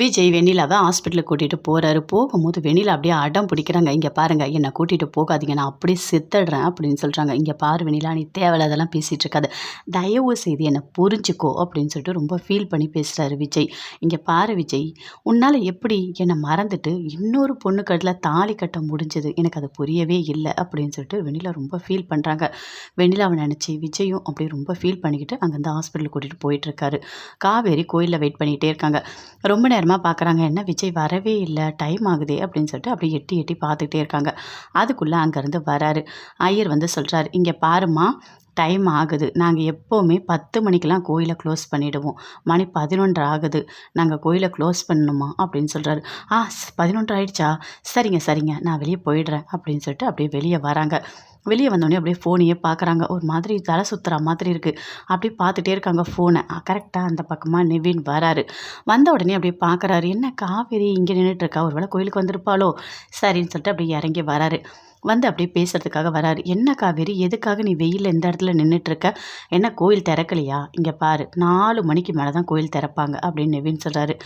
விஜய் வெண்ணிலாவை ஹாஸ்பிட்டலுக்கு கூட்டிகிட்டு போகிறாரு போகும்போது வெண்ணிலா அப்படியே அடம் பிடிக்கிறாங்க. இங்கே பாருங்கள் என்னை கூட்டிகிட்டு போகாதீங்க நான் அப்படியே செத்துடுறேன் அப்படின்னு சொல்கிறாங்க இங்கே பாரு வெண்ணிலா நீ தேவையில்லாதெல்லாம் பேசிகிட்டு இருக்காது. தயவு செய்து என்னை புரிஞ்சுக்கோ அப்படின்னு சொல்லிட்டு ரொம்ப ஃபீல் பண்ணி பேசுகிறாரு விஜய். இங்கே பாரு விஜய் உன்னால் எப்படி என்னை மறந்துட்டு இன்னொரு பொண்ணு கட்டில் தாலி கட்ட முடிஞ்சது? எனக்கு அது புரியவே இல்லை அப்படின்னு சொல்லிட்டு வெண்ணிலா ரொம்ப ஃபீல் பண்ணுறாங்க வெண்ணிலாவை நினச்சி விஜயும் அப்படி ரொம்ப ஃபீல் பண்ணிக்கிட்டு அங்கேருந்து ஹாஸ்பிட்டலுக்கு கூட்டிகிட்டு போயிட்டுருக்காரு காவேரி கோயிலில் வெயிட் பண்ணிகிட்டே இருக்காங்க. ரொம்ப நேரம் நேரமாக பார்க்குறாங்க என்ன விஜய் வரவே இல்லை டைம் ஆகுதே அப்படின்னு சொல்லிட்டு அப்படியே எட்டி எட்டி பார்த்துக்கிட்டே இருக்காங்க. அதுக்குள்ளே அங்கேருந்து வராரு. ஐயர் வந்து சொல்கிறாரு இங்கே பாருமா டைம் ஆகுது. நாங்கள் எப்போவுமே பத்து மணிக்கெலாம் கோயிலை க்ளோஸ் பண்ணிவிடுவோம் மணி பதினொன்று ஆகுது. நாங்கள் கோயிலை க்ளோஸ் பண்ணணுமா? அப்படின்னு சொல்கிறாரு ஆ பதினொன்று ஆயிடுச்சா? சரிங்க சரிங்க. நான் வெளியே போயிடுறேன் அப்படின்னு சொல்லிட்டு அப்படியே வெளியே வராங்க. வெளியே வந்தோடனே அப்படியே ஃபோனையே பார்க்குறாங்க ஒரு மாதிரி தலை சுற்றுற மாதிரி இருக்குது அப்படியே பார்த்துட்டே இருக்காங்க ஃபோனை கரெக்டாக அந்த பக்கமாக நிவின் வராரு. வந்த உடனே அப்படியே பார்க்குறாரு என்ன காவேரி இங்கே நின்றுட்டுருக்கா ஒரு வேளை கோயிலுக்கு வந்திருப்பாளோ? சரின்னு சொல்லிட்டு அப்படியே இறங்கி வராரு. வந்து அப்படியே பேசுகிறதுக்காக வராரு. என்ன காவேரி? எதுக்காக நீ வெயிலில் இந்த இடத்துல நின்றுட்டுருக்க என்ன கோயில் திறக்கலையா? இங்கே பாரு நாலு மணிக்கு மேலே தான் கோயில் திறப்பாங்க அப்படின்னு நிவின் சொல்கிறாரு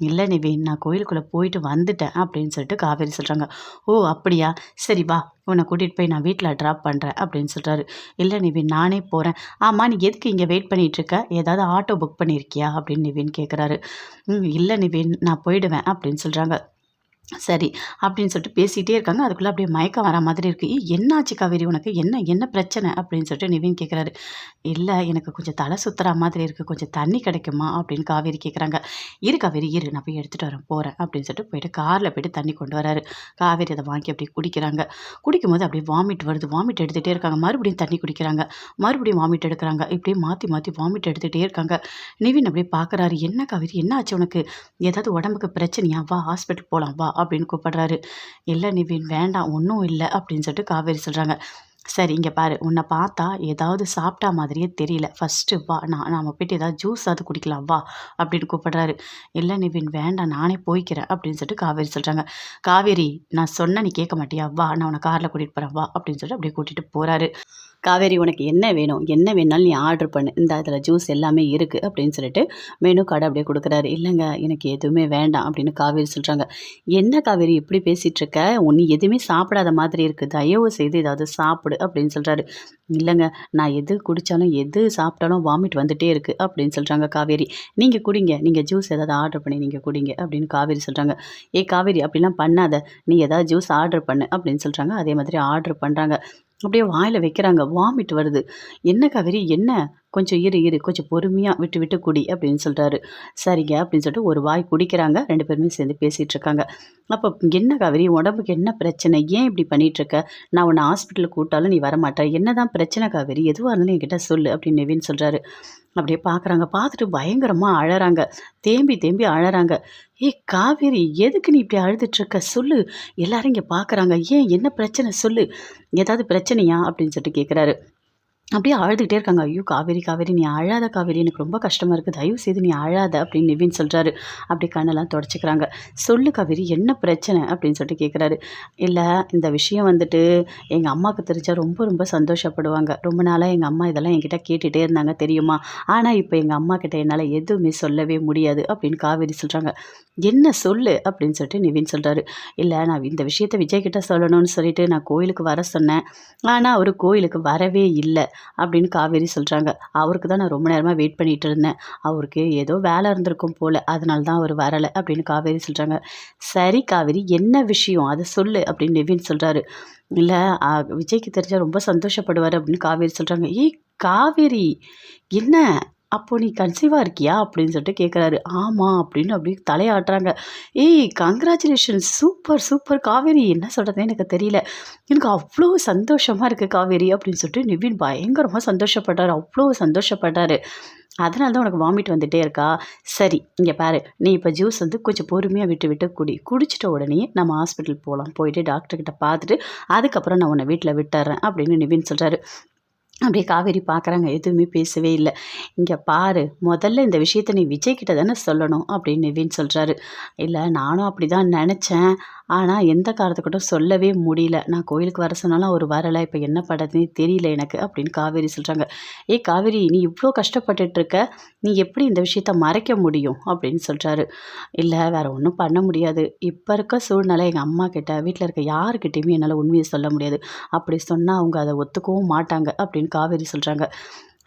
இல்லை நிவின் நான் கோயிலுக்குள்ளே போயிட்டு வந்துட்டேன் அப்படின்னு சொல்லிட்டு காவேரி சொல்கிறாங்க ஓ அப்படியா? சரி வா உன்னை கூட்டிகிட்டு போய் நான் வீட்டில் ட்ராப் பண்ணுறேன் அப்படின்னு சொல்கிறாரு இல்லை நிவின் நானே போகிறேன் ஆமாம் நீ எதுக்கு இங்கே வெயிட் பண்ணிகிட்ருக்க ஏதாவது ஆட்டோ புக் பண்ணியிருக்கியா அப்படின்னு நிவின் கேட்குறாரு ம் இல்லை நிவின் நான் போயிடுவேன் அப்படின்னு சொல்கிறாங்க சரி அப்படின்னு சொல்லிட்டு பேசிகிட்டே இருக்காங்க. அதுக்குள்ளே அப்படியே மயக்கம் வர மாதிரி இருக்குது என்னாச்சு காவேரி உனக்கு? என்ன என்ன பிரச்சனை? அப்படின்னு சொல்லிட்டு நிவின் கேட்குறாரு இல்லை எனக்கு கொஞ்சம் தலை சுற்றுற மாதிரி இருக்குது கொஞ்சம் தண்ணி கிடைக்குமா? அப்படின்னு காவேரி கேட்குறாங்க இரு காவேரி இரு. நான் போய் எடுத்துகிட்டு வரேன். போகிறேன் அப்படின்னு சொல்லிட்டு போயிட்டு காரில் போயிட்டு தண்ணி கொண்டு வராரு. காவேரி அதை வாங்கி அப்படியே குடிக்கிறாங்க. குடிக்கும்போது அப்படியே வாமிட் வருது. வாமிட் எடுத்துகிட்டே இருக்காங்க. மறுபடியும் தண்ணி குடிக்கிறாங்க. மறுபடியும் வாமிட் எடுக்கிறாங்க. இப்படியே மாற்றி மாற்றி வாமிட் எடுத்துகிட்டே இருக்காங்க. நிவின் அப்படியே பார்க்குறாரு என்ன காவேரி? என்ன ஆச்சு உனக்கு? ஏதாவது உடம்புக்கு பிரச்சனையா? வா ஹாஸ்பிட்டல் போகலாம் வா அப்படின்னு கூப்பிடுறாரு. இல்லை நிவின் வேண்டாம் ஒன்றும் இல்லை அப்படின்னு சொல்லிட்டு காவேரி சொல்கிறாங்க சரி இங்கே பாரு உன்னை பார்த்தா ஏதாவது சாப்பிட்டா மாதிரியே தெரியல. ஃபஸ்ட்டு வா நான் நாம் போயிட்டு ஏதாவது ஜூஸ் அது குடிக்கலாம் வா அப்படின்னு கூப்பிடுறாரு. இல்லை நிவின் வேண்டாம் நானே போய்க்கிறேன் அப்படின்னு சொல்லிட்டு காவேரி சொல்கிறாங்க காவேரி நான் சொன்ன நீ கேட்க மாட்டியா? வா நான் உன்னை காரில் கூட்டிகிட்டு போகிறேன் வா அப்படின்னு சொல்லிட்டு அப்படியே கூட்டிகிட்டு போகிறாரு காவேரி உனக்கு என்ன வேணும்? என்ன வேணாலும் நீ ஆர்டர் பண்ணு. இந்த இதில் ஜூஸ் எல்லாமே இருக்குது அப்படின்னு சொல்லிட்டு மெனு கார்டு அப்படியே கொடுக்குறாரு. இல்லைங்க எனக்கு எதுவுமே வேண்டாம் அப்படின்னு காவேரி சொல்கிறாங்க என்ன காவேரி இப்படி பேசிகிட்டு இருக்க? எதுவுமே சாப்பிடாத மாதிரி இருக்குது தயவு செய்து ஏதாவது சாப்பிடு அப்படின்னு சொல்கிறாரு இல்லைங்க நான் எது குடித்தாலும் எது சாப்பிட்டாலும் வாமிட் வந்துகிட்டே இருக்குது அப்படின்னு சொல்கிறாங்க காவேரி. நீங்கள் குடிங்க. நீங்கள் ஜூஸ் ஏதாவது ஆர்டர் பண்ணி நீங்கள் குடிங்க அப்படின்னு காவேரி சொல்கிறாங்க ஏ காவேரி அப்படிலாம் பண்ணாத. நீ ஏதாவது ஜூஸ் ஆர்டர் பண்ணு அப்படின்னு சொல்கிறாங்க அதே மாதிரி ஆர்டர் பண்ணுறாங்க அப்படியே வாயில் வைக்கிறாங்க. வாமிட் வருது. என்ன காவேரி? என்ன? கொஞ்சம் இரு இரு கொஞ்சம் பொறுமையாக விட்டு விட்டு குடி அப்படின்னு சொல்கிறாரு சரிங்க அப்படின்னு சொல்லிட்டு ஒரு வாய் குடிக்கிறாங்க. ரெண்டு பேருமே சேர்ந்து பேசிகிட்டு இருக்காங்க. அப்போ என்ன காவேரி உடம்புக்கு என்ன பிரச்சனை? ஏன் இப்படி பண்ணிகிட்ருக்க நான் உன்னை ஹாஸ்பிட்டலுக்கு கூட்டாலும் நீ வரமாட்டேன் என்ன தான் பிரச்சனை காவேரி எதுவாக இருந்தாலும் என்கிட்ட சொல்லு அப்படின்னு நெவின் சொல்கிறாரு அப்படியே பார்க்குறாங்க பார்த்துட்டு பயங்கரமாக அழறாங்க. தேம்பி தேம்பி அழறாங்க. ஏய் காவேரி எதுக்கு நீ இப்படி அழுதுட்ருக்க சொல்லு. எல்லாரும் இங்கே பார்க்குறாங்க ஏன்? என்ன பிரச்சனை? சொல்லு. ஏதாவது பிரச்சனையா? அப்படின்னு சொல்லிட்டு கேட்குறாரு அப்படியே அழுதுகிட்டே இருக்காங்க. ஐயோ காவேரி காவேரி நீ அழாத காவேரி எனக்கு ரொம்ப கஷ்டமாக இருக்குது தயவு செய்து நீ அழாத அப்படின்னு நிவின் சொல்கிறாரு அப்படி கண்ணெல்லாம் தொடச்சிக்கிறாங்க. சொல்லு காவேரி என்ன பிரச்சனை? அப்படின்னு சொல்லிட்டு கேட்குறாரு இல்லை இந்த விஷயம் வந்துட்டு எங்கள் அம்மாவுக்கு தெரிஞ்சால் ரொம்ப ரொம்ப சந்தோஷப்படுவாங்க. ரொம்ப நாளாக எங்கள் அம்மா இதெல்லாம் என்கிட்ட கேட்டுகிட்டே இருந்தாங்க தெரியுமா? ஆனால் இப்போ எங்கள் அம்மா கிட்ட என்னால் எதுவுமே சொல்லவே முடியாது அப்படின்னு காவேரி சொல்கிறாங்க என்ன சொல்லு? அப்படின்னு சொல்லிட்டு நிவின் சொல்கிறாரு இல்லை நான் இந்த விஷயத்தை விஜய் கிட்ட சொல்லணும்னு சொல்லிட்டு நான் கோயிலுக்கு வர சொன்னேன். ஆனால் அவர் கோயிலுக்கு வரவே இல்லை. அப்படின்னு காவேரி சொல்கிறாங்க அவருக்கு தான் நான் ரொம்ப நேரமாக வெயிட் பண்ணிகிட்டு இருந்தேன். அவருக்கு ஏதோ வேலை இருந்திருக்கும் போல் அதனால தான் அவர் வரலை அப்படின்னு காவேரி சொல்கிறாங்க சரி காவேரி என்ன விஷயம்? அதை சொல்லு அப்படின்னு நிவின் சொல்கிறாரு இல்லை விஜய்க்கு தெரிஞ்சால் ரொம்ப சந்தோஷப்படுவார் அப்படின்னு காவேரி சொல்கிறாங்க ஏய் காவேரி என்ன? அப்போ நீ கன்சீவாக இருக்கியா? அப்படின்னு சொல்லிட்டு கேட்குறாரு ஆமாம் அப்படின்னு அப்படியே தலையாட்டுறாங்க. ஏய் கங்க்ராச்சுலேஷன்ஸ் சூப்பர் சூப்பர் காவேரி என்ன சொல்கிறது எனக்கு தெரியல. எனக்கு அவ்வளோ சந்தோஷமாக இருக்குது காவேரி அப்படின்னு சொல்லிட்டு நிவின் பயங்கரமாக சந்தோஷப்பட்டார். அவ்வளோ சந்தோஷப்பட்டார். அதனால தான் உனக்கு வாமிட் வந்துகிட்டே இருக்கா? சரி இங்கே பாரு. நீ இப்போ ஜூஸ் வந்து கொஞ்சம் பொறுமையாக விட்டு விட்டு குடி. குடிச்சிட்ட உடனே நம்ம ஹாஸ்பிட்டல் போகலாம் போயிட்டு டாக்டர்கிட்ட பார்த்துட்டு அதுக்கப்புறம் நான் உன்னை வீட்டில் விட்டுறேன் அப்படின்னு நிவின் சொல்கிறாரு அப்படியே காவேரி பார்க்குறாங்க. எதுவுமே பேசவே இல்லை. இங்கே பாரு முதல்ல இந்த விஷயத்த நீ விஜய்கிட்ட தானே சொல்லணும் அப்படின்னு நிவின் சொல்கிறாரு இல்லை நானும் அப்படி தான் நினச்சேன். ஆனால் எந்த காரணத்துக்கிட்டும் சொல்லவே முடியல. நான் கோயிலுக்கு வர சொன்னாலும் அவர் வரலை. இப்போ என்ன பண்ணுறதுனே தெரியல எனக்கு அப்படின்னு காவேரி சொல்கிறாங்க ஏய் காவேரி நீ இவ்வளோ கஷ்டப்பட்டுட்டு இருக்க நீ எப்படி இந்த விஷயத்த மறைக்க முடியும்? அப்படின்னு சொல்கிறாரு இல்லை வேறு ஒன்றும் பண்ண முடியாது. இப்போ இருக்க சூழ்நிலை எங்கள் அம்மா கிட்ட வீட்டில் இருக்க யாருக்கிட்டேயுமே என்னால் உண்மையை சொல்ல முடியாது. அப்படி சொன்னால் அவங்க அதை ஒத்துக்கவும் மாட்டாங்க. அப்படின்னு காவேரி சொல்கிறாங்க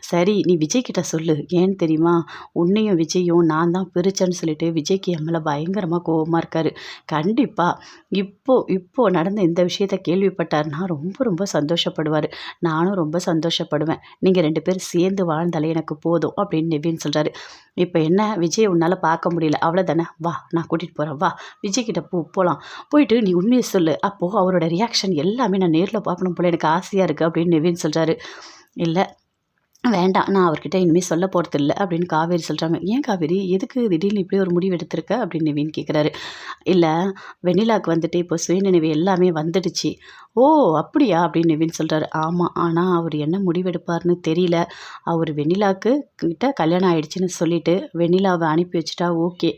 சரி நீ விஜய் கிட்ட சொல்லு. ஏன்னு தெரியுமா? உன்னையும் விஜயும் நான் தான் பிரிச்சேன்னு சொல்லிட்டு விஜய்க்கு என் மேலே பயங்கரமாக கோவமாக இருக்காரு. கண்டிப்பாக இப்போ இப்போ நடந்த இந்த விஷயத்த கேள்விப்பட்டார்னா ரொம்ப ரொம்ப சந்தோஷப்படுவார். நானும் ரொம்ப சந்தோஷப்படுவேன். நீங்கள் ரெண்டு பேரும் சேர்ந்து வாழ்ந்தாலே எனக்கு போதும் அப்படின்னு நிவின் சொல்கிறாரு இப்போ என்ன? விஜய் உன்னால் பார்க்க முடியல. அவ்வளோதானே வா நான் கூட்டிகிட்டு போகிறேன் வா விஜய் கிட்ட போ போகலாம் போயிட்டு நீ உண்மையை சொல்லு. அப்போது அவரோட ரியாக்ஷன் எல்லாமே நான் நேரில் பார்க்கணும் போல எனக்கு ஆசையாக இருக்குது அப்படின்னு நிவின் சொல்கிறாரு இல்லை வேண்டாம் நான் அவர்கிட்ட இனிமேல் சொல்ல போகிறதில்ல அப்படின்னு காவேரி சொல்கிறாங்க ஏன் காவேரி? எதுக்கு திடீர்னு இப்படி ஒரு முடிவு எடுத்திருக்க அப்படின்னு நிவின் கேட்குறாரு இல்லை வெண்ணிலாவுக்கு வந்துட்டு இப்போ சுயநினைவு எல்லாமே வந்துடுச்சு. ஓ அப்படியா? அப்படின்னு நிவின் சொல்கிறாரு ஆமாம் ஆனால் அவர் என்ன முடிவெடுப்பார்னு தெரியல. அவர் வெண்ணிலாவுக்கு கிட்ட கல்யாணம் ஆயிடுச்சுன்னு சொல்லிட்டு வெண்ணிலாவை அனுப்பி வச்சுட்டா ஓகே.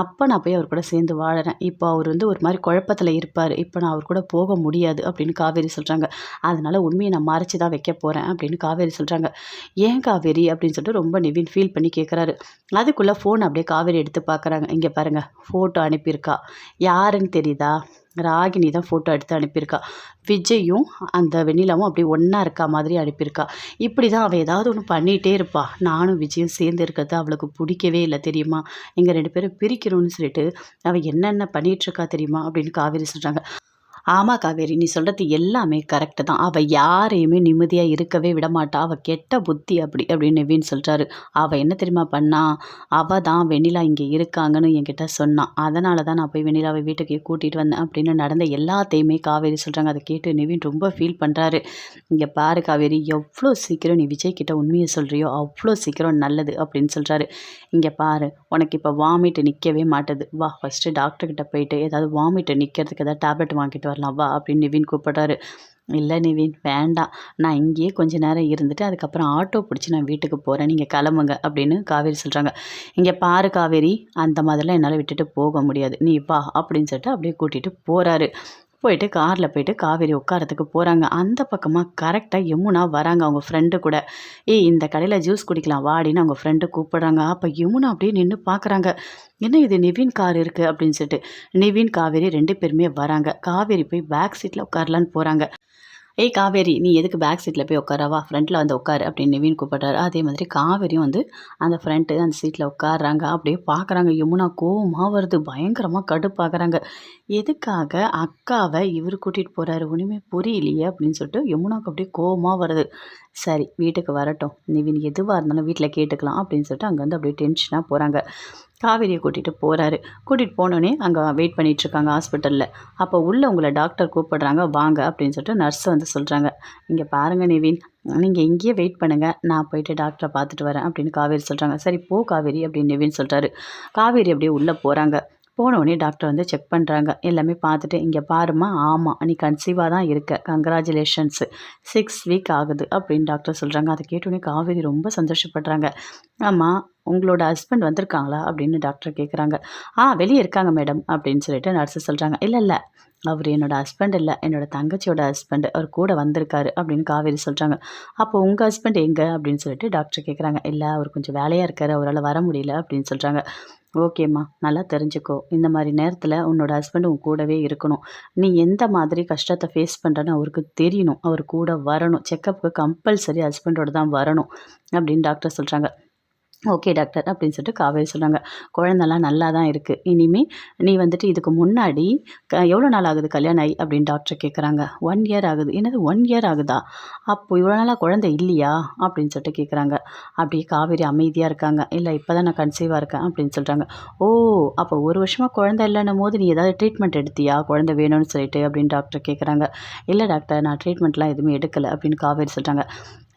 அப்போ நான் போய் அவர் கூட சேர்ந்து வாழறேன். இப்போ அவர் வந்து ஒரு மாதிரி குழப்பத்தில் இருப்பார். இப்போ நான் அவர் கூட போக முடியாது அப்படின்னு காவேரி சொல்கிறாங்க அதனால் உண்மையை நான் மறைச்சி தான் வைக்க போகிறேன் அப்படின்னு காவேரி சொல்கிறாங்க ஏன் காவேரி? அப்படின்னு சொல்லிட்டு ரொம்ப நிவின் ஃபீல் பண்ணி கேட்குறாரு அதுக்குள்ளே ஃபோன் அப்படியே காவேரி எடுத்து பார்க்குறாங்க இங்கே பாருங்கள் ஃபோட்டோ அனுப்பியிருக்கா. யாருன்னு தெரியுதா? ராகினி தான் ஃபோட்டோ எடுத்து அனுப்பியிருக்கா. விஜயும் அந்த வெண்ணிலாவும் அப்படி ஒன்றா இருக்கா மாதிரி அனுப்பியிருக்கா. இப்படி தான் அவள் ஏதாவது ஒன்று பண்ணிகிட்டே இருப்பா. நானும் விஜயும் சேர்ந்து இருக்கிறது அவளுக்கு பிடிக்கவே இல்லை தெரியுமா? எங்கள் ரெண்டு பேரும் பிரிக்கணும்னு சொல்லிட்டு அவள் என்னென்ன பண்ணிகிட்ருக்கா தெரியுமா? அப்படின்னு காவேரி சொல்கிறாங்க ஆமாம் காவேரி நீ சொல்கிறது எல்லாமே கரெக்டு தான். அவள் யாரையுமே நிம்மதியாக இருக்கவே விடமாட்டா. அவள் கெட்ட புத்தி அப்படி அப்படின்னு நெவின்னு சொல்கிறாரு அவள் என்ன தெரியுமா பண்ணா? அவள் தான் வெண்ணிலா இங்கே இருக்காங்கன்னு என்கிட்ட சொன்னான் அதனால தான் நான் போய் வெண்ணிலாவை வீட்டுக்கு கூட்டிகிட்டு வந்தேன் அப்படின்னு நடந்த எல்லாத்தையுமே காவேரி சொல்கிறாங்க அதை கேட்டு நெவின் ரொம்ப ஃபீல் பண்ணுறாரு இங்கே பாரு காவேரி எவ்வளோ சீக்கிரம் நீ விஜய் கிட்ட உண்மையை சொல்கிறியோ அவ்வளோ சீக்கிரம் நல்லது அப்படின்னு சொல்கிறாரு இங்கே பாரு உனக்கு இப்போ வாமிட்டு நிற்கவே மாட்டுது. வா ஃபஸ்ட்டு டாக்டர்கிட்ட போயிட்டு ஏதாவது வாமிட்டு நிற்கிறதுக்கு ஏதாவது டேப்லெட் வாங்கிட்டு வரலாம் வா அப்படின்னு நிவின் கூப்பிட்டாரு இல்லை நிவின் வேண்டாம். நான் இங்கேயே கொஞ்ச நேரம் இருந்துட்டு அதுக்கப்புறம் ஆட்டோ பிடிச்சி நான் வீட்டுக்கு போகிறேன் நீங்கள் கிளம்புங்க அப்படின்னு காவேரி சொல்கிறாங்க இங்கே பாரு காவேரி அந்த மாதிரிலாம் என்னால் விட்டுட்டு போக முடியாது. நீ வா அப்படின்னு சொல்லிட்டு அப்படியே கூட்டிகிட்டு போகிறாரு போயிட்டு காரில் போயிட்டு காவேரி உட்காரத்துக்கு போகிறாங்க அந்த பக்கமாக கரெக்டாக யமுனா வராங்க அவங்க ஃப்ரெண்டு கூட. ஏய் இந்த கடையில் ஜூஸ் குடிக்கலாம் வாடின்னு அவங்க ஃப்ரெண்டு கூப்பிட்றாங்க. அப்போ யமுனா அப்படியே நின்று பார்க்குறாங்க என்ன இது நிவின் கார் இருக்குது அப்படின்னு சொல்லிட்டு நிவின் காவேரி ரெண்டு பேருமே வராங்க. காவேரி போய் பேக் சீட்டில் உட்காரலான்னு போகிறாங்க ஏய் காவேரி நீ எதுக்கு பேக் சீட்டில் போய் உட்காரவா ஃப்ரண்ட்டில் வந்து உட்காரு அப்படின்னு நிவின் கூப்பிட்டாரு அதே மாதிரி காவேரியும் வந்து அந்த ஃப்ரண்ட்டு அந்த சீட்டில் உட்காடுறாங்க அப்படியே பார்க்குறாங்க யமுனா கோவமாக வருது. பயங்கரமாக கடுப்பாகிறாங்க எதுக்காக அக்காவை இவர் கூட்டிகிட்டு போகிறாரு ஒன்றுமே புரியலையே அப்படின்னு சொல்லிட்டு யமுனாவுக்கு அப்படியே கோவமாக வருது. சரி வீட்டுக்கு வரட்டும். நிவின் எதுவாக இருந்தாலும் வீட்டில் கேட்டுக்கலாம் அப்படின்னு சொல்லிட்டு அங்கே வந்து அப்படியே டென்ஷனாக போகிறாங்க காவேரியை கூட்டிகிட்டு போகிறாரு கூட்டிகிட்டு போனோடனே அங்கே வெயிட் பண்ணிகிட்ருக்காங்க ஹாஸ்பிட்டலில் அப்போ உள்ளே உங்களை டாக்டர் கூப்பிடுறாங்க வாங்க அப்படின்னு சொல்லிட்டு நர்ஸ் வந்து சொல்கிறாங்க இங்கே பாருங்கள் நிவின் நீங்கள் இங்கேயே வெயிட் பண்ணுங்கள் நான் போயிட்டு டாக்டரை பார்த்துட்டு வரேன் அப்படின்னு காவேரி சொல்கிறாங்க சரி போ காவேரி அப்படின்னு நிவின் சொல்கிறாரு காவேரி அப்படியே உள்ளே போகிறாங்க போனோடனே டாக்டர் வந்து செக் பண்ணுறாங்க எல்லாமே பார்த்துட்டு இங்கே பாருமா ஆமாம் நீ கன்சீவாக தான் இருக்க. கங்க்ராச்சுலேஷன்ஸு சிக்ஸ் வீக் ஆகுது. அப்படின்னு டாக்டர் சொல்கிறாங்க அதை கேட்டோடனே காவேரி ரொம்ப சந்தோஷப்படுறாங்க. ஆமாம் உங்களோட ஹஸ்பண்ட் வந்திருக்காங்களா? அப்படின்னு டாக்டர் கேட்குறாங்க ஆ வெளியே இருக்காங்க மேடம் அப்படின்னு சொல்லிட்டு நர்ஸு சொல்கிறாங்க இல்லை இல்லை. அவர் என்னோடய ஹஸ்பண்ட் இல்லை என்னோடய தங்கச்சியோட ஹஸ்பண்ட் அவர் கூட வந்திருக்காரு அப்படின்னு காவேரி சொல்கிறாங்க அப்போ உங்கள் ஹஸ்பண்ட் எங்கே? அப்படின்னு சொல்லிட்டு டாக்டர் கேட்குறாங்க இல்லை அவர் கொஞ்சம் வேலையாக இருக்கார் அவரால் வர முடியல அப்படின்னு சொல்கிறாங்க ஓகேம்மா நல்லா தெரிஞ்சுக்கோ. இந்த மாதிரி நேரத்தில் உன்னோட ஹஸ்பண்ட் உன் கூடவே இருக்கணும். நீ எந்த மாதிரி கஷ்டத்தை ஃபேஸ் பண்ணுறன்னு அவருக்கு தெரியணும். அவர் கூட வரணும். செக்கப்புக்கு கம்பல்சரி ஹஸ்பண்டோட தான் வரணும் அப்படின்னு டாக்டர் சொல்கிறாங்க ஓகே டாக்டர் அப்படின்னு சொல்லிட்டு காவேரி சொல்கிறாங்க குழந்தெல்லாம் நல்லா தான் இருக்குது இனிமேல் நீ வந்துட்டு இதுக்கு முன்னாடி க எவ்வளோ நாள் ஆகுது கல்யாணம் ஆகி அப்படின்னு டாக்டர் கேட்குறாங்க ஒன் இயர் ஆகுது. என்னது ஒன் இயர் ஆகுதா? அப்போ இவ்வளோ நாளாக குழந்தை இல்லையா? அப்படின்னு சொல்லிட்டு கேட்குறாங்க அப்படியே காவேரி அமைதியாக இருக்காங்க. இல்லை இப்போ தான் நான் கன்சீவாக இருக்கேன் அப்படின்னு சொல்கிறாங்க ஓ அப்போ ஒரு வருஷமாக குழந்தை இல்லைன்னும் போது நீ ஏதாவது ட்ரீட்மெண்ட் எடுத்தியா? குழந்தை வேணும்னு சொல்லிட்டு அப்படின்னு டாக்டர் கேட்குறாங்க இல்லை டாக்டர் நான் ட்ரீட்மெண்ட்லாம் எதுவுமே எடுக்கலை அப்படின்னு காவேரி சொல்கிறாங்க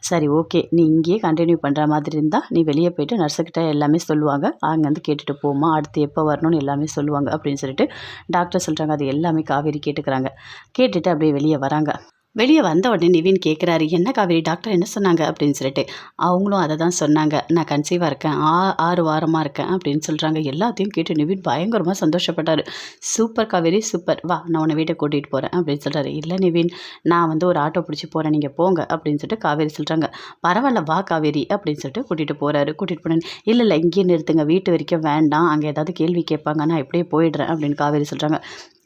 சரி ஓகே. நீ இங்கேயே கண்டினியூ பண்ணுற மாதிரி இருந்தால் நீ வெளியே போயிட்டு நர்ஸுக்கிட்ட எல்லாமே சொல்லுவாங்க. அங்கேருந்து கேட்டுட்டு போமா அடுத்து எப்போ வரணும்னு எல்லாமே சொல்லுவாங்க அப்படின்னு சொல்லிட்டு டாக்டர் சொல்கிறாங்க அது எல்லாமே காவேரி கேட்டுக்கிறாங்க. கேட்டுட்டு அப்படியே வெளியே வராங்க. வெளியே வந்த உடனே நிவின் கேட்குறாரு என்ன காவேரி டாக்டர் என்ன சொன்னாங்க? அப்படின்னு சொல்லிட்டு. அவங்களும் அதை தான் சொன்னாங்க. நான் கன்சீவாக இருக்கேன். ஆ ஆறு வாரமாக இருக்கேன். அப்படின்னு சொல்கிறாங்க எல்லாத்தையும் கேட்டு நிவின் பயங்கரமாக சந்தோஷப்பட்டார். Super Kaveri super. வா நான் உன்னை வீட்டை கூட்டிகிட்டு போகிறேன் அப்படின்னு சொல்கிறாரு இல்லை நிவின் நான் வந்து ஒரு ஆட்டோ பிடிச்சி போகிறேன் நீங்கள் போங்க. அப்படின்னு சொல்லிட்டு காவேரி சொல்கிறாங்க பரவாயில்ல வா காவேரி. அப்படின்னு சொல்லிட்டு கூட்டிகிட்டு போகிறாரு கூட்டிகிட்டு போனேன். இல்லை இல்லை இங்கேயே நிறுத்துங்க. வீட்டு வரைக்கும் வேண்டாம். அங்கே ஏதாவது கேள்வி கேட்பாங்க. நான் இப்படியே போயிடுறேன். அப்படின்னு காவேரி சொல்கிறாங்க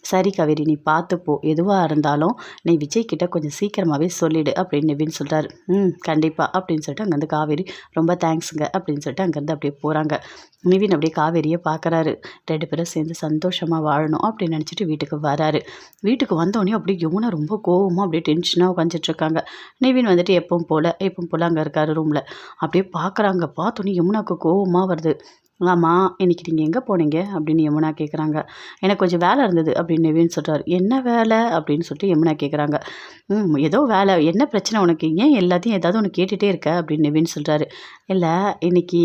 சரி காவேரி நீ பார்த்துப்போ எதுவாக இருந்தாலும் நீ விஜய் கிட்ட கொஞ்சம் சீக்கிரமாகவே சொல்லிடு அப்படின்னு நிவின் சொல்கிறார் ம் கண்டிப்பாக அப்படின்னு சொல்லிட்டு அங்கேருந்து காவேரி ரொம்ப தேங்க்ஸுங்க அப்படின்னு சொல்லிட்டு அங்கேருந்து அப்படியே போகிறாங்க நிவின் அப்படியே காவேரியை பார்க்குறாரு ரெண்டு பேரும் சேர்ந்து சந்தோஷமாக வாழணும் அப்படின்னு நினச்சிட்டு வீட்டுக்கு வராரு. வீட்டுக்கு வந்தோடனே அப்படியே யமுனா ரொம்ப கோவமாக அப்படியே டென்ஷனாக உட்காந்துட்ருக்காங்க நிவின் வந்துட்டு எப்பவும் போல் எப்பவும் போல் அங்கே இருக்காரு ரூமில் அப்படியே பார்க்குறாங்க பார்த்தோன்னே யமுனாவுக்கு கோவமாக வருது. ஆமாம் இன்னைக்கு நீங்கள் எங்கே போனீங்க? அப்படின்னு யமுனா கேட்குறாங்க எனக்கு கொஞ்சம் வேலை இருந்தது அப்படின்னு நிவின் சொல்கிறார் என்ன வேலை? அப்படின்னு சொல்லிட்டு யமுனா கேட்குறாங்க ம் ஏதோ வேலை. என்ன பிரச்சனை உனக்கு? ஏன் எல்லாத்தையும் ஏதாவது ஒன்று கேட்டுகிட்டே இருக்க? அப்படின்னு நிவின் சொல்கிறாரு இல்லை இன்றைக்கி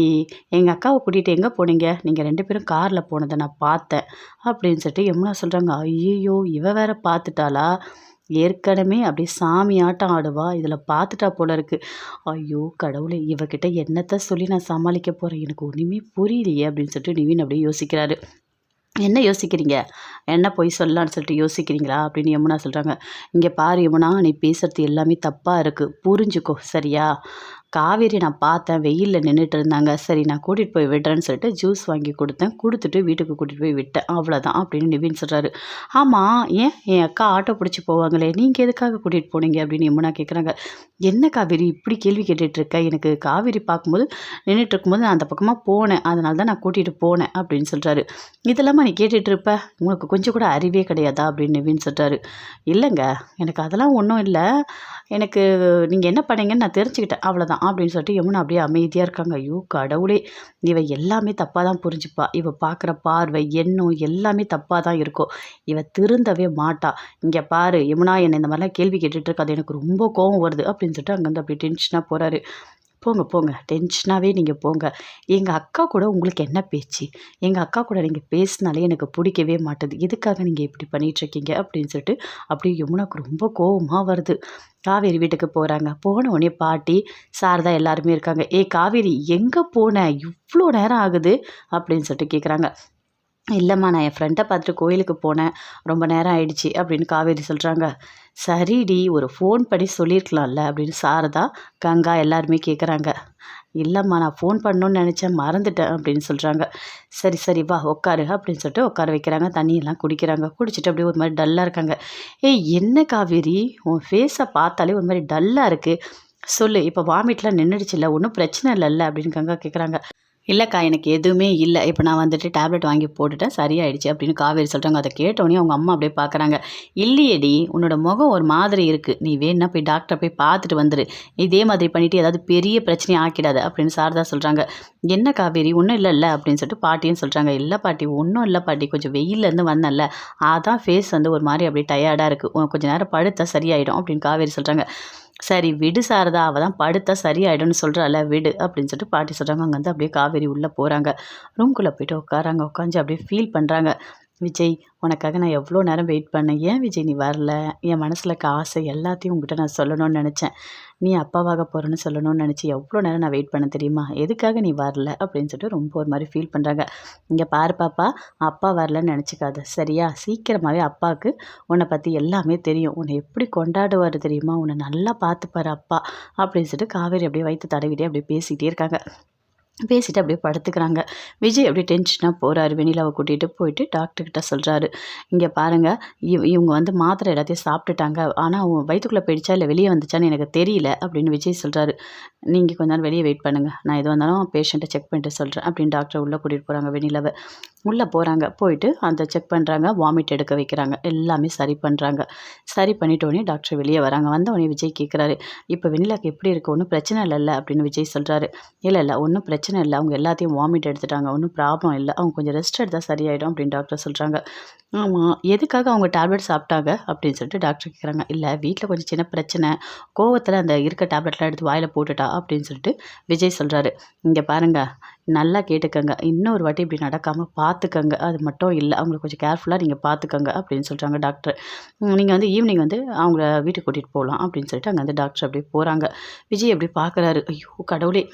எங்கள் அக்காவை கூட்டிகிட்டு எங்கே போனீங்க? நீங்கள் ரெண்டு பேரும் காரில் போனதை நான் பார்த்தேன். அப்படின்னு சொல்லிட்டு யமுனா சொல்கிறாங்க ஐயோ இவ வேற பார்த்துட்டாளா? ஏற்கனவே அப்படியே சாமி ஆட்டம் ஆடுவா இதில் பார்த்துட்டா போல இருக்கு. ஐயோ கடவுளே இவகிட்ட என்னத்தை சொல்லி நான் சமாளிக்க போகிறேன் எனக்கு ஒன்றுமே புரியலையே அப்படின்னு சொல்லிட்டு நிவின் அப்படியே யோசிக்கிறாரு. என்ன யோசிக்கிறீங்க? என்ன போய் சொல்லலான்னு சொல்லிட்டு யோசிக்கிறீங்களா? அப்படின்னு யமுனா சொல்கிறாங்க இங்கே பாரு யமுனா நீ பேசுகிறது எல்லாமே தப்பாக இருக்குது புரிஞ்சுக்கோ சரியா? காவேரி நான் பார்த்தேன் வெயிலில் நின்றுட்டு இருந்தாங்க. சரி நான் கூட்டிகிட்டு போய் விடுறேன்னு சொல்லிட்டு ஜூஸ் வாங்கி கொடுத்தேன். கொடுத்துட்டு வீட்டுக்கு கூட்டிகிட்டு போய் விட்டேன். அவ்வளோதான் அப்படின்னு நிவின் சொல்கிறாரு ஆமாம் ஏன்? என் அக்கா ஆட்டோ பிடிச்சி போவாங்களே. நீங்கள் எதுக்காக கூட்டிகிட்டு போனீங்க அப்படின்னு யமுனா கேட்குறாங்க என்ன காவேரி இப்படி கேள்வி கேட்டுட்ருக்க எனக்கு காவேரி பார்க்கும்போது நின்றுட்டு இருக்கும்போது நான் அந்த பக்கமாக போனேன். அதனால தான் நான் கூட்டிகிட்டு போனேன் அப்படின்னு சொல்கிறாரு இதெல்லாமா நீ கேட்டுட்ருப்ப உங்களுக்கு கொஞ்சம் கூட அறிவே கிடையாதா? அப்படின்னு நிவின் சொல்கிறாரு இல்லைங்க எனக்கு அதெல்லாம் ஒன்றும் இல்லை. எனக்கு நீங்கள் என்ன பண்ணீங்கன்னு நான் தெரிஞ்சுக்கிட்டேன். அவ்வளோதான் அப்படின்னு சொல்லிட்டு யமுனா அப்படியே அமைதியாக இருக்காங்க. ஐயோ கடவுளே. இவ எல்லாமே தப்பாக தான் புரிஞ்சுப்பா. இவ பார்க்குற பார்வை எண்ணம் எல்லாமே தப்பாக தான் இருக்கும். இவ திருந்தவே மாட்டா. இங்கே பாரு யமுனா என்னை இந்த மாதிரிலாம் கேள்வி கேட்டுட்டு அது எனக்கு ரொம்ப கோவம் வருது அப்படின்னு சொல்லிட்டு அங்கேருந்து அப்படியே டென்ஷனாக போகிறாரு போங்க போங்க. டென்ஷனாகவே நீங்கள் போங்க. எங்கள் அக்கா கூட உங்களுக்கு என்ன பேச்சு? எங்கள் அக்கா கூட நீங்கள் பேசினாலே எனக்கு பிடிக்கவே மாட்டுது. எதுக்காக நீங்கள் இப்படி பண்ணிகிட்ருக்கீங்க அப்படின்னு சொல்லிட்டு அப்படியே யமுனாவுக்கு ரொம்ப கோபமாக வருது. காவேரி வீட்டுக்கு போகிறாங்க போன உடனே பாட்டி சாரதா எல்லாருமே இருக்காங்க. ஏ காவேரி எங்கே போன? இவ்வளோ நேரம் ஆகுது. அப்படின்னு சொல்லிட்டு கேட்குறாங்க இல்லைம்மா நான் என் ஃப்ரெண்டை பார்த்துட்டு கோயிலுக்கு போனேன். ரொம்ப நேரம் ஆயிடுச்சு அப்படின்னு காவேரி சொல்கிறாங்க சரிடி ஒரு ஃபோன் பண்ணி சொல்லியிருக்கலாம்ல அப்படின்னு சாரதா கங்கா எல்லாருமே கேட்குறாங்க இல்லைம்மா நான் ஃபோன் பண்ணணுன்னு நினச்சேன் மறந்துட்டேன் அப்படின்னு சொல்கிறாங்க சரி சரி வா உட்காரு அப்படின்னு சொல்லிட்டு உட்கார வைக்கிறாங்க. தண்ணியெல்லாம் குடிக்கிறாங்க. குடிச்சிட்டு அப்படியே ஒரு மாதிரி டல்லாக இருக்காங்க. ஏய் என்ன காவேரி? உன் ஃபேஸை பார்த்தாலே ஒரு மாதிரி டல்லாக இருக்குது சொல்லு இப்போ வாமிட்லாம் நின்றுடுச்சுல்ல ஒன்றும் பிரச்சனை இல்லைல்ல அப்படின்னு கங்கா கேட்குறாங்க இல்லைக்கா எனக்கு எதுவுமே இல்லை. இப்போ நான் வந்துட்டு டேப்லெட் வாங்கி போட்டுட்டேன். சரியாயிடுச்சு அப்படின்னு காவேரி சொல்கிறாங்க அதை கேட்டோடனே அவங்க அம்மா அப்படியே பார்க்குறாங்க இல்லையடி உன்னோட முகம் ஒரு மாதிரி இருக்குது நீ வேணா போய் டாக்டரை போய் பார்த்துட்டு வந்துரு. இதே மாதிரி பண்ணிவிட்டு ஏதாவது பெரிய பிரச்சனையை ஆக்கிடாது அப்படின்னு சாரதா சொல்கிறாங்க என்ன காவேரி ஒன்றும் இல்லைல்ல அப்படின்னு சொல்லிட்டு பாட்டியும் சொல்கிறாங்க இல்லை பாட்டி ஒன்றும் இல்லை பாட்டி. கொஞ்சம் வெயிலேருந்து வந்தேன்ல அதான் ஃபேஸ் வந்து ஒரு மாதிரி அப்படியே டயர்டாக இருக்குது கொஞ்சம் நேரம் படுத்தா சரியாயிடும் அப்படின்னு காவேரி சொல்கிறாங்க சரி விடு சாரதா அவள் தான் படுத்தா சரியாயிடும்னு சொல்கிறாள் விடு அப்படின்னு சொல்லிட்டு பாட்டி சொல்கிறாங்க அங்கேருந்து அப்படியே காவேரி உள்ளே போகிறாங்க ரூம்குள்ளே போயிட்டு உட்காராங்க. உட்காந்து அப்படியே ஃபீல் பண்ணுறாங்க விஜய் உனக்காக நான் எவ்வளோ நேரம் வெயிட் பண்ணேன்? ஏன் விஜய் நீ வரல? என் மனசில் இருக்க ஆசை எல்லாத்தையும் உங்ககிட்ட நான் சொல்லணும்னு நினச்சேன். நீ அப்பாவாக போகிறேன்னு சொல்லணும்னு நினச்சி எவ்வளோ நேரம் நான் வெயிட் பண்ண தெரியுமா? எதுக்காக நீ வரல? அப்படின்னு சொல்லிட்டு ரொம்ப ஒரு மாதிரி ஃபீல் பண்ணுறாங்க இங்கே பாரு பாப்பா அப்பா வரலன்னு நினச்சிக்காத. சரியா? சீக்கிரமாகவே அப்பாவுக்கு உன்னை பற்றி எல்லாமே தெரியும். உன்னை எப்படி கொண்டாடுவார் தெரியுமா? உன்னை நல்லா பார்த்துப்பாரு அப்பா அப்படின்னு சொல்லிட்டு காவேரி அப்படியே வைத்து தடவிட்டே அப்படியே பேசிகிட்டே இருக்காங்க. பேசிட்டு அப்படியே படுத்துக்கிறாங்க. விஜய் அப்படியே டென்ஷனாக போகிறாரு வெண்ணிலாவை கூட்டிகிட்டு போயிட்டு டாக்டர்கிட்ட சொல்கிறாரு இங்கே பாருங்கள் இவ் இவங்க வந்து மாத்திரை எல்லாத்தையும் சாப்பிட்டுட்டாங்க. ஆனால் அவங்க வயிற்றுக்குள்ளே போயிடுச்சா? இல்லை வெளியே வந்துச்சான்னு எனக்கு தெரியல அப்படின்னு விஜய் சொல்கிறாரு நீங்கள் கொஞ்ச நேரம் வெளியே வெயிட் பண்ணுங்கள் நான் எது வந்தாலும் பேஷண்ட்டை செக் பண்ணிட்டு சொல்கிறேன் அப்படின்னு டாக்டர் உள்ளே கூட்டிகிட்டு போகிறாங்க வெண்ணிலாவை. உள்ளே போகிறாங்க போயிட்டு அந்த செக் பண்ணுறாங்க வாமிட் எடுக்க வைக்கிறாங்க. எல்லாமே சரி பண்ணுறாங்க சரி பண்ணிட்டோடனே டாக்டர் வெளியே வராங்க. வந்தவொடனே விஜய் கேட்குறாரு இப்போ வெண்ணிலாக்கு எப்படி இருக்குது ஒன்றும் பிரச்சனை இல்லைல்ல அப்படின்னு விஜய் சொல்கிறாரு இல்லை இல்லை ஒன்றும் பிரச்சனை இல்லை. அவங்க எல்லாத்தையும் வாமிட் எடுத்துட்டாங்க. ஒன்றும் ப்ராப்ளம் இல்லை. அவங்க கொஞ்சம் ரெஸ்ட் எடுத்தால் சரியாயிடும் அப்படின்னு டாக்டர் சொல்கிறாங்க ஆமாம் எதுக்காக அவங்க டேப்லெட் சாப்பிட்டாங்க அப்படின்னு சொல்லிட்டு டாக்டர் கேட்குறாங்க இல்லை வீட்டில் கொஞ்சம் சின்ன பிரச்சனை கோவத்தில் அந்த இருக்க டேப்லெட்லாம் எடுத்து வாயில் போட்டுட்டா அப்படின்னு சொல்லிட்டு விஜய் சொல்கிறாரு இங்கே பாருங்கள் நல்லா கேட்டுக்கோங்க. இன்னொரு வாட்டி இப்படி நடக்காமல் பார்த்துக்கங்க அது மட்டும் இல்லை அவங்கள கொஞ்சம் கேர்ஃபுல்லாக நீங்கள் பார்த்துக்கோங்க அப்படின்னு சொல்கிறாங்க டாக்டர் நீங்கள் வந்து ஈவினிங் வந்து அவங்கள வீட்டுக்கு கூட்டிகிட்டு போகலாம் அப்படின்னு சொல்லிட்டு அங்கே வந்து டாக்டர் அப்படியே போகிறாங்க விஜய் அப்படி பார்க்குறாரு ஐயோ கடவுளே.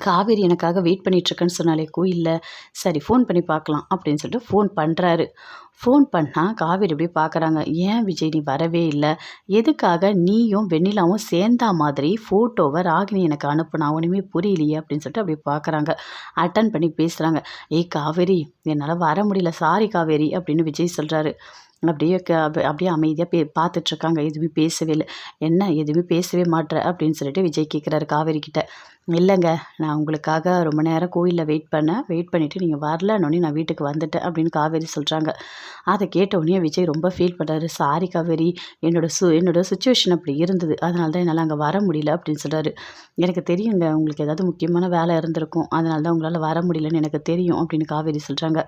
காவேரி எனக்காக வெயிட் பண்ணிகிட்ருக்கேன்னு சொன்னாலே கோயிலில் சரி ஃபோன் பண்ணி பார்க்கலாம். அப்படின்னு சொல்லிட்டு ஃபோன் பண்ணுறாரு ஃபோன் பண்ணால் காவேரி இப்படி பார்க்குறாங்க. ஏன் விஜய் நீ வரவே இல்லை? எதுக்காக நீயும் வெண்ணிலாவும் சேர்ந்தா மாதிரி ஃபோட்டோவை ராகினி எனக்கு அனுப்புனா? ஒன்றுமே புரியலையே. அப்படின்னு சொல்லிட்டு அப்படி பார்க்குறாங்க. அட்டன் பண்ணி பேசுகிறாங்க ஏய் காவேரி என்னால் வர முடியல. சாரி காவேரி அப்படின்னு விஜய் சொல்கிறாரு அப்படியே க அப்படியே அமைதியாக பே பார்த்துட்ருக்காங்க எதுவுமே பேசவே இல்லை. என்ன? எதுவுமே பேசவே மாட்ற? அப்படின்னு சொல்லிட்டு விஜய் கேட்குறாரு காவேரி கிட்ட. இல்லைங்க. நான் உங்களுக்காக ரொம்ப நேரம் கோயிலில் வெயிட் பண்ணேன். வெயிட் பண்ணிவிட்டு நீங்கள் வரலன்னொடனே நான் வீட்டுக்கு வந்துட்டேன் அப்படின்னு காவேரி சொல்கிறாங்க அதை கேட்டவுடனே விஜய் ரொம்ப ஃபீல் பண்ணுறாரு சாரி காவேரி. என்னோட சு என்னோடய சுச்சுவேஷன் அப்படி இருந்தது. அதனால தான் என்னால் அங்கே வர முடியல அப்படின்னு சொல்கிறாரு எனக்கு தெரியுங்க. உங்களுக்கு ஏதாவது முக்கியமான வேலை இருந்திருக்கும். அதனால தான் உங்களால் வர முடியலன்னு எனக்கு தெரியும் அப்படின்னு காவேரி சொல்கிறாங்க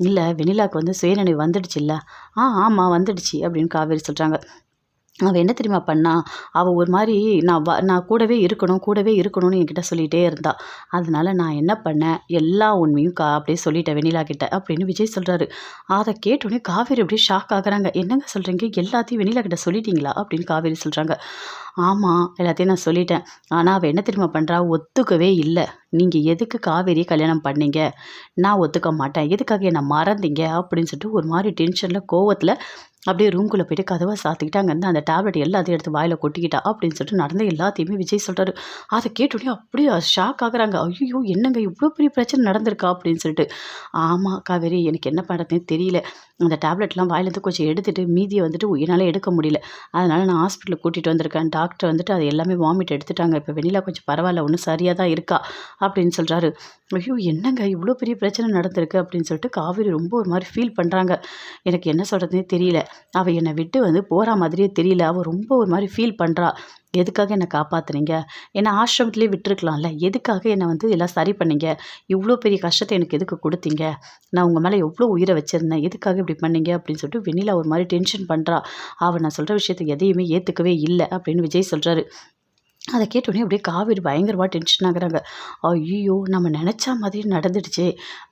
இல்லை வெனிலாவுக்கு வந்து சுயநினைவு வந்துடுச்சுல்ல ஆ ஆமாம் வந்துடுச்சு அப்படின்னு காவேரி சொல்கிறாங்க அவள் என்ன தெரியுமா பண்ணா? அவள் ஒரு மாதிரி நான் வ நான் கூடவே இருக்கணும் கூடவே இருக்கணும்னு என்கிட்ட சொல்லிகிட்டே இருந்தா. அதனால நான் என்ன பண்ணேன் எல்லா உண்மையும் கா அப்படியே சொல்லிட்டேன் வெண்ணிலா கிட்ட அப்படின்னு விஜய் சொல்கிறாரு அதை கேட்டோடனே காவேரி அப்படியே ஷாக் ஆகுறாங்க. என்னங்க சொல்கிறீங்க எல்லாத்தையும் வெண்ணிலா கிட்ட சொல்லிட்டீங்களா? அப்படின்னு காவேரி சொல்கிறாங்க ஆமாம் எல்லாத்தையும் நான் சொல்லிட்டேன். ஆனால் அவள் என்ன தெரியுமா பண்ணுறா ஒத்துக்கவே இல்லை. நீங்கள் எதுக்கு காவேரியை கல்யாணம் பண்ணீங்க? நான் ஒத்துக்க மாட்டேன். எதுக்காக என்னை மறந்தீங்க? அப்படின்னு சொல்லிட்டு ஒரு மாதிரி டென்ஷனில் கோவத்தில் அப்படியே ரூம்குள்ளே போயிட்டு கதவை சாத்திக்கிட்டு அங்கேருந்து அந்த டேப்லெட் எல்லாத்தையும் எடுத்து வாயில் கொட்டிக்கிட்டா அப்படின்னு சொல்லிட்டு நடந்த எல்லாத்தையுமே விஜய் சொல்கிறாரு அதை கேட்டோடனே அப்படியே ஷாக் ஆகுறாங்க. ஐயோ என்னங்க இவ்வளோ பெரிய பிரச்சனை நடந்திருக்கா? அப்படின்னு சொல்லிட்டு. ஆமாம் காவேரி எனக்கு என்ன பண்ணுறதுன்னு தெரியல. அந்த டேப்லெட்லாம் வாயிலேருந்து கொஞ்சம் எடுத்துகிட்டு மீதியை வந்துட்டு என்னால் எடுக்க முடியல. அதனால் நான் ஹாஸ்பிட்டலுக்கு கூட்டிகிட்டு வந்திருக்கேன் டாக்டர் வந்துட்டு அது எல்லாமே வாமிட் எடுத்துட்டாங்க. இப்போ வெளியில் கொஞ்சம் பரவாயில்ல ஒன்றும் சரியாக தான் இருக்கா? அப்படின்னு சொல்கிறாரு ஐயோ என்னங்க இவ்வளோ பெரிய பிரச்சனை நடந்திருக்கு அப்படின்னு சொல்லிட்டு காவேரி ரொம்ப ஒரு மாதிரி ஃபீல் பண்ணுறாங்க எனக்கு என்ன சொல்கிறதுனே தெரியல. அவள் என்னை விட்டு வந்து போகிற மாதிரியே தெரியல. அவள் ரொம்ப ஒரு மாதிரி ஃபீல் பண்ணுறா எதுக்காக என்னை காப்பாற்றுனீங்க என்னை ஆசிரமத்திலே விட்டுருக்கலாம்ல. எதுக்காக என்னை வந்து எல்லாம் சரி பண்ணீங்க? இவ்வளோ பெரிய கஷ்டத்தை எனக்கு எதுக்கு கொடுத்தீங்க? நான் உங்கள் மேலே எவ்வளோ உயிரை வச்சுருந்தேன். எதுக்காக இப்படி பண்ணீங்க? அப்படின்னு சொல்லிட்டு வெண்ணிலா ஒரு மாதிரி டென்ஷன் பண்ணுறா அவள் நான் சொல்கிற விஷயத்தை எதையுமே ஏற்றுக்கவே இல்லை அப்படின்னு விஜய் சொல்கிறாரு அதை கேட்டோடனே அப்படியே காவேரி பயங்கரமாக டென்ஷன் ஆகுறாங்க. ஐயோ நம்ம நினச்ச மாதிரி நடந்துடுச்சே.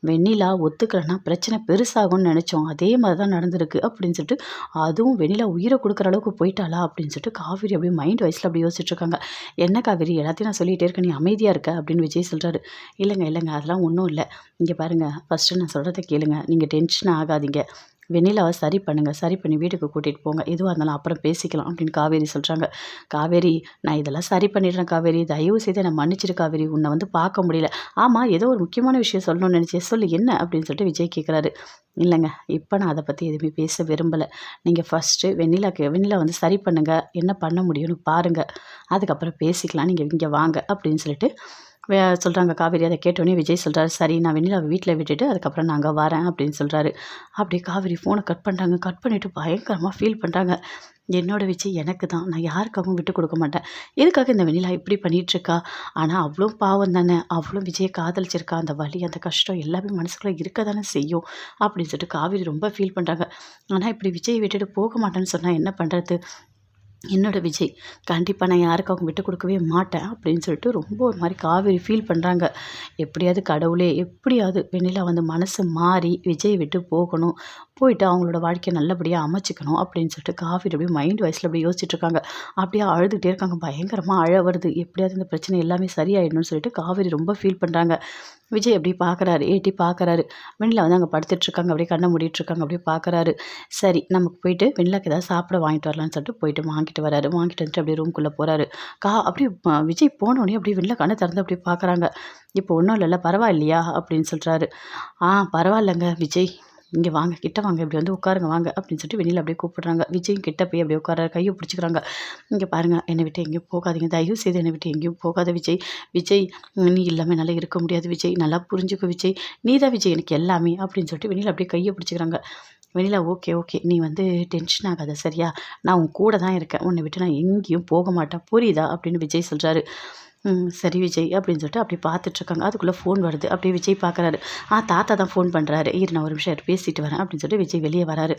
வெண்ணிலா ஒத்துக்கலைன்னா பிரச்சனை பெருசாகும்னு நினச்சோம். அதே மாதிரி தான் நடந்திருக்கு அப்படின்னு சொல்லிட்டு அதுவும் வெண்ணிலா உயிரை கொடுக்குற அளவுக்கு போயிட்டாளா அப்படின்னு சொல்லிட்டு காவேரி அப்படியே மைண்ட் வயசில் அப்படியே யோசிச்சுட்ருக்காங்க என்ன காவேரி எல்லாத்தையும் நான் சொல்லிகிட்டே இருக்கேன் நீ அமைதியாக இருக்க அப்படின்னு விஜய் சொல்கிறாரு இல்லைங்க இல்லைங்க அதெல்லாம் ஒன்றும் இல்லை. இங்கே பாருங்கள் ஃபஸ்ட்டு நான் சொல்கிறத கேளுங்க. நீங்கள் டென்ஷன் ஆகாதீங்க. வெண்ணிலாவை சரி பண்ணுங்கள் சரி பண்ணி வீட்டுக்கு கூட்டிகிட்டு போங்க. எதுவாக இருந்தாலும் அப்புறம் பேசிக்கலாம் அப்படின்னு காவேரி சொல்கிறாங்க காவேரி நான் இதெல்லாம் சரி பண்ணிடுறேன் காவேரி. தயவு செய்து நான் மன்னிச்சிரு காவேரி. உன்னை வந்து பார்க்க முடியல. ஆமாம் ஏதோ ஒரு முக்கியமான விஷயம் சொல்லணும்னு நினச்சேன். சொல்லு என்ன? அப்படின்னு சொல்லிட்டு விஜய் கேட்குறாரு இல்லைங்க இப்போ நான் அதை பற்றி எதுவுமே பேச விரும்பலை. நீங்கள் ஃபஸ்ட்டு வெண்ணிலாக்கு வெண்ணிலா வந்து சரி பண்ணுங்கள் என்ன பண்ண முடியும்னு பாருங்கள் அதுக்கப்புறம் பேசிக்கலாம். நீங்கள் இங்கே வாங்க. அப்படின்னு சொல்லிட்டு சொல்கிறாங்க காவேரி. அதை கேட்டோன்னே விஜய் சொல்கிறாரு சரி நான் வெண்ணிலாவை வீட்டில் விட்டுட்டு அதுக்கப்புறம் நாங்கள் வரேன் அப்படின்னு சொல்கிறாரு அப்படியே காவேரி ஃபோனை கட் பண்ணுறாங்க கட் பண்ணிவிட்டு பயங்கரமாக ஃபீல் பண்ணுறாங்க என்னோட விஜய் எனக்கு தான். நான் யாருக்காகவும் விட்டு கொடுக்க மாட்டேன். எதுக்காக இந்த வெண்ணிலா இப்படி பண்ணிகிட்ருக்கா ஆனால் அவ்வளோ பாவம் தானே. அவ்வளோ விஜயை காதலிச்சிருக்கா. அந்த வலி அந்த கஷ்டம் எல்லாமே மனசுக்குள்ளே இருக்க தானே செய்யும். அப்படின்னு சொல்லிட்டு காவேரி ரொம்ப ஃபீல் பண்ணுறாங்க ஆனால் இப்படி விஜயை விட்டுட்டு போக மாட்டேன்னு சொன்னால் என்ன பண்ணுறது என்னோட விஜய் கண்டிப்பாக நான் யாருக்கும் அவங்க விட்டு கொடுக்கவே மாட்டேன் அப்படின்னு சொல்லிட்டு ரொம்ப ஒரு மாதிரி காவேரி ஃபீல் பண்ணுறாங்க எப்படியாவது கடவுளே எப்படியாவது வெண்ணிலா வந்து மனசு மாறி விஜய் விட்டு போகணும் போயிட்டு அவங்களோட வாழ்க்கையை நல்லபடியாக அமைச்சிக்கணும் அப்படின்னு சொல்லிட்டு காவேரி அப்படியே மைண்ட் வயசில் அப்படியே யோசிச்சுட்ருக்காங்க அப்படியே அழுதுகிட்டே இருக்காங்க. பயங்கரமாக அழ வருது. எப்படியாவது இந்த பிரச்சனை எல்லாமே சரியாயிடணும்னு சொல்லிட்டு காவேரி ரொம்ப ஃபீல் பண்ணுறாங்க விஜய் அப்படி பார்க்குறாரு ஏட்டி பார்க்குறாரு வெண்ணிலா வந்து அங்கே படுத்துட்ருக்காங்க அப்படியே கண்ணை மூடிட்டுருக்காங்க அப்படியே பார்க்குறாரு சரி நமக்கு போயிட்டு வெண்ணிலாக்கு ஏதாவது சாப்பிட வாங்கிட்டு வரலான்னு சொல்லிட்டு போயிட்டு வாங்கிட்டு வராரு. வாங்கிட்டு வந்துட்டு அப்படியே ரூம்குள்ளே போகிறாரு கா அப்படியே விஜய் போனோடனே அப்படியே வெண்ணிலா கண்ணை திறந்து அப்படியே பார்க்குறாங்க இப்போ ஒன்றும் இல்லைல்ல பரவாயில்லையா? அப்படின்னு சொல்கிறாரு ஆ பரவாயில்லைங்க விஜய். இங்கே வாங்க கிட்ட வாங்க இப்படி வந்து உட்காருங்க வாங்க அப்படின்னு சொல்லிட்டு வெளியில் அப்படியே கூப்பிடுறாங்க. விஜயும் கிட்ட போய் அப்படியே உட்கார கையை பிடிச்சிக்கிறாங்க. இங்கே பாருங்கள் என்னை விட்டு எங்கேயும் போகாதீங்க. தயவு செய்து என்னை விட்டு எங்கேயும் போகாத விஜய். விஜய் நீ இல்லாமல் என்னால் இருக்க முடியாது விஜய். நல்லா புரிஞ்சுக்க விஜய். நீ தான் விஜய் எனக்கு எல்லாமே அப்படின்னு சொல்லிட்டு வெளியில் அப்படியே கையை பிடிச்சிக்கிறாங்க. வெளியில் ஓகே ஓகே நீ வந்து டென்ஷன் ஆகாத சரியா? நான் உன் கூட தான் இருக்கேன். உன்னை விட்டு நான் எங்கேயும் போக மாட்டேன். புரியுதா? அப்படின்னு விஜய் சொல்கிறாரு சரி விஜய் அப்படின்னு சொல்லிட்டு அப்படி பார்த்துட்ருக்காங்க. அதுக்குள்ளே ஃபோன் வருது. அப்படியே விஜய் பார்க்குறாரு. ஆ தாத்தா தான் ஃபோன் பண்ணுறாரு இரு நான் ஒரு நிமிஷம் பேசிட்டு வரேன் அப்படின்னு சொல்லிட்டு விஜய் வெளியே வராரு.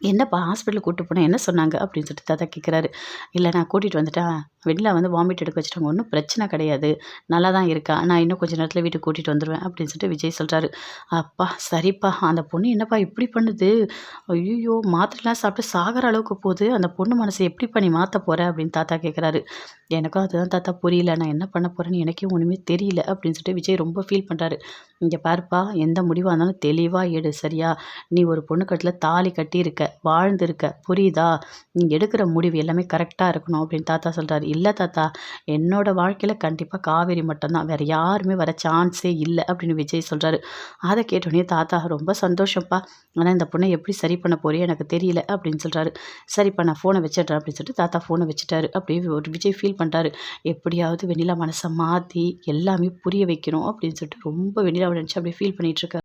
என்னப்பா ஹாஸ்பிட்டலுக்கு கூப்பிட்டு போனேன் என்ன சொன்னாங்க? அப்படின்னு சொல்லிட்டு தாத்தா கேட்குறாரு இல்லை நான் கூட்டிகிட்டு வந்துட்டேன் வெளில வந்து வாமிட் எடுக்க வச்சுட்டாங்க. ஒன்றும் பிரச்சனை கிடையாது. நல்லா தான் இருக்கா? நான் இன்னும் கொஞ்சம் நேரத்தில் வீட்டுக்கு கூட்டிகிட்டு வந்துடுவேன் அப்படின்னு சொல்லிட்டு விஜய் சொல்கிறாரு அப்பா சரிப்பா. அந்த பொண்ணு என்னப்பா இப்படி பண்ணுது? ஐயோ மாத்திரைலாம் சாப்பிட்டு சாகிற அளவுக்கு போகுது. அந்த பொண்ணு மனசை எப்படிப்பா நீ மாற்ற போகிற அப்படின்னு தாத்தா கேட்குறாரு எனக்கும் அதுதான் தாத்தா புரியல. நான் என்ன பண்ண போகிறேன்னு எனக்கே ஒன்றுமே தெரியல அப்படின்னு சொல்லிட்டு விஜய் ரொம்ப ஃபீல் பண்ணுறாரு இங்கே பாருப்பா எந்த முடிவாக இருந்தாலும் தெளிவாக எடு சரியா? நீ ஒரு பொண்ணு கட்டில் தாலி கட்டியிருக்க. வாழ்ந்திருக்க. புரியுதா? நீ எடுக்கிற முடிவு எல்லாமே கரெக்டாக இருக்கணும் அப்படின்னு தாத்தா சொல்கிறாரு இல்லை தாத்தா என்னோடய வாழ்க்கையில் கண்டிப்பாக காவேரி மட்டும்தான். வேறு யாருமே வர சான்ஸே இல்லை அப்படின்னு விஜய் சொல்கிறாரு அதை கேட்டோடனே தாத்தா ரொம்ப சந்தோஷம்ப்பா. ஆனால் இந்த பொண்ணை எப்படி சரி பண்ண போறியோ எனக்கு தெரியல அப்படின்னு சொல்கிறாரு சரிப்பா நான் ஃபோனை வச்சிடுறேன் அப்படின்னு சொல்லிட்டு தாத்தா ஃபோனை வச்சுட்டாரு. அப்படியே ஒரு விஜய் ஃபீல் பண்ணுறாரு எப்படியாவது வெண்ணிலா மனசை மாற்றி எல்லாமே புரிய வைக்கணும் அப்படின்னு சொல்லிட்டு ரொம்ப வெண்ணிலாவை நினச்சி அப்படியே ஃபீல் பண்ணிகிட்ருக்காரு